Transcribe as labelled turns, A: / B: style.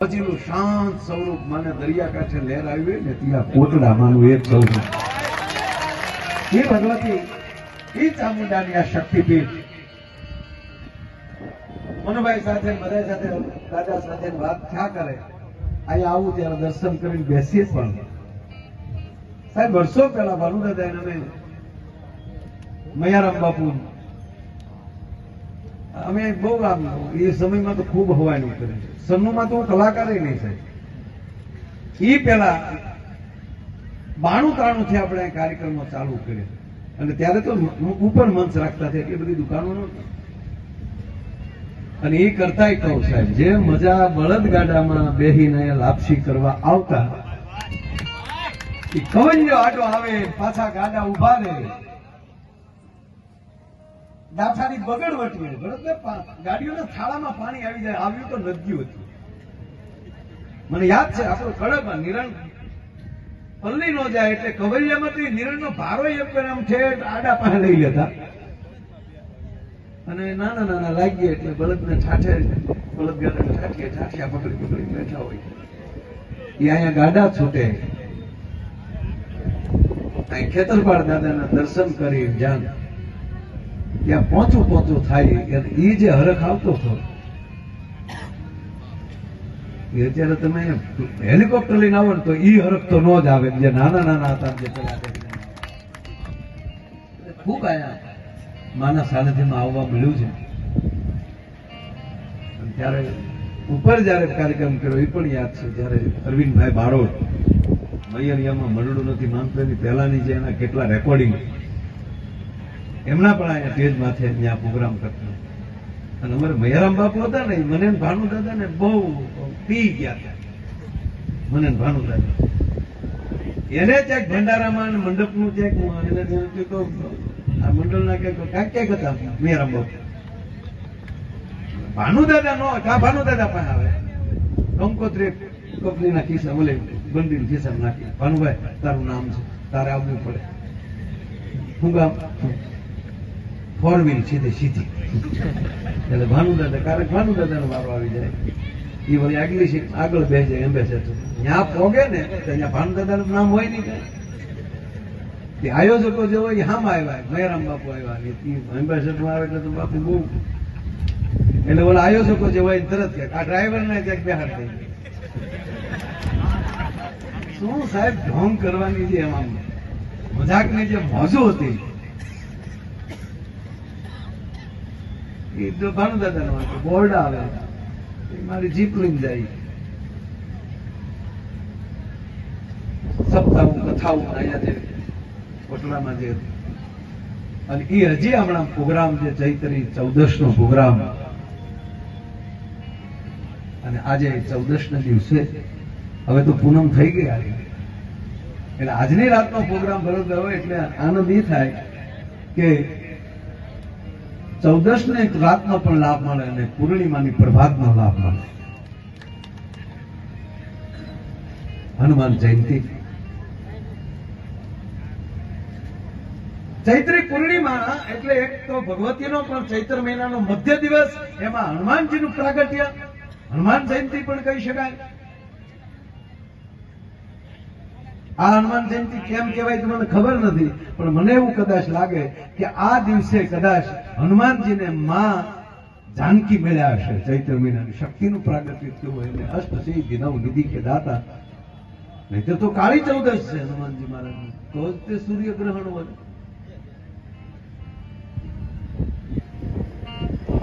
A: હજીનું શાંત સ્વરૂપ મને દરિયા કાંઠે લહેર આવી ને ત્યાં કોટડા એક સ્વરૂપ એ ભગવતી, એ ચામુંડાની આ શક્તિપીઠ. મનુભાઈ સાથે બધા સાથે, દાદા સાથે વાત થયા કરે. અહીંયા આવું ત્યારે દર્શન કરીને બેસીએ પણ. સાહેબ, વર્ષો પહેલા ભાનુદાદા અમે મયારામ બાપુ અમે બહુ આમ, એ સમયમાં તો ખૂબ હવાનું કરે સન્નુમાં તો હું કલાકાર નહીં સાહેબ. એ પહેલા બાણું ત્રાણું થી આપણે કાર્યક્રમો ચાલુ કર્યા. અને ત્યારે તો ઉપર મંચ રાખતા હતા, એટલી બધી દુકાનો નહોતી. અને એ કરતા કહું સાહેબ, જે મજા બળદગાડામાં બેહીને લાપસી કરવા આવતા, એ કવંજો આડો આવે, પાછા ગાડા ઊભા રહે. ડાઠાની બગડ હોય બરોબર? ગાડીઓના થાળામાં પાણી આવી જાય, આવ્યું તો નદીઓ હતું. મને યાદ છે, આપણો કડકમાં નિરણ પલ્લી નો જાય એટલે કવરિયામાંથી નિરણનો ભારો એમ ઠેઠ આડા પાસે લઈ લેતા. અને નાના નાના લાગીએ એટલે બળદને ઠાઠે બળદ ગાડાને ઠાઠીએ ઠાઠિયા પકડી પકડી બેઠા હોય. એ અહીંયા ગાડા છૂટે. અહીં ખેતરપાળ દાદાના દર્શન કરી જાણ. ત્યાં પોચું પોચું થાય. એ જે હરખ આવતો હતો, એ અત્યારે તમે હેલિકોપ્ટર લઈને આવો ને તો એ હરખ તો ન જ આવે. જે નાના નાના હતા જે પેલા ખૂબ આયા. માના સાનિધ્યમાં આવવા મળ્યું છે. ત્યારે ઉપર જ્યારે કાર્યક્રમ કર્યો એ પણ યાદ છે, જ્યારે અરવિંદભાઈ બારોટ મૈયરિયામાં મરડું નથી માનતો, એની પહેલાની જે એના કેટલા રેકોર્ડિંગ એમના પણ અહીંયા માથે અહીંયા પ્રોગ્રામ કરતા. અને અમારે મયારામ બાપુ હતા ને, મને ભાનુ દાદા ને બહુ પી ગયા હતા. મને ભાનુ દાદા. એને ક્યાંક ભંડારામાં મંડપનું ક્યાંક એને ધ્યાનથી તો આ મંડળના કે ક્યાંક ક્યાંક હતા મયારામ બાપુ. ભાનુ દાદા નો કા ભાનુ દાદા પાસે આવે. કંકોત્રી કંપનીના ખિસ્સા, ઓલે બંડીલ ખિસ્સા નાખી ભાનુભાઈ, તારું નામ છે, તારે આવવું પડે. હું ગામ ફોર વ્હીલ સીધી સીધી. એટલે ભાનુદાદા કારણ ક્યારેક ભાનુ દાદાનો વારો આવી જાય. એ વળી આગલી સીટ આગળ બે જાય એમ્બેસેડર ત્યાં પોગે ને, તો ત્યાં ભાનુ દાદાનું નામ હોય નહીં કાંઈ. તે આયોજકો જે હોય હામ આવ્યા. મયરામ બાપુ આવ્યા. ને એમ્બેસેડર આવે એટલે તો બાપુ બહુ એટલે ઓલા આયોજકો જે હોય તરત કે આ ડ્રાઈવર ને ક્યાંક બેહાડ થઈ શું સાહેબ ઢોંગ કરવાની જે એમાં મજાકની જે મોજો હતી. તો ભાનુ દાદાનો બોર્ડ આવે મારી જીપ લઈને જાય. સપ્તાહ કથાઓ અહીંયા જે કોટલામાં જે અને એ હજી હમણાં પ્રોગ્રામ જે ચૈતરી ચૌદશ નો પ્રોગ્રામ. અને આજે ચૌદશ ના દિવસે હવે તો પૂનમ થઈ ગઈ આવી એટલે આજની રાતનો પ્રોગ્રામ ભરો હોય એટલે આનંદ એ થાય કે ચૌદશ ને રાતનો પણ લાભ મળે અને પૂર્ણિમાની પ્રભાતનો લાભ મળે. હનુમાન જયંતિ. ચૈત્રી પૂર્ણિમા એટલે એક તો ભગવતીનો પણ ચૈત્ર મહિનાનો મધ્ય દિવસ, એમાં હનુમાનજીનું પ્રાગટ્ય. હનુમાન જયંતિ પણ કહી શકાય. આ હનુમાન જયંતિ કેમ કહેવાય મને ખબર નથી, પણ મને એવું કદાચ લાગે કે આ દિવસે કદાચ હનુમાનજીને માં જાનકી મળ્યા હશે, ચૈત્ર મહિનાની શક્તિનું પ્રાગટ્ય થયું હોય એટલે અષ્ટસિદ્ધિ નવ નિધિ કે દાતા નહીતર તો કાળી ચૌદશ છે હનુમાનજી મહારાજ તો જ તે સૂર્યગ્રહણ હોય.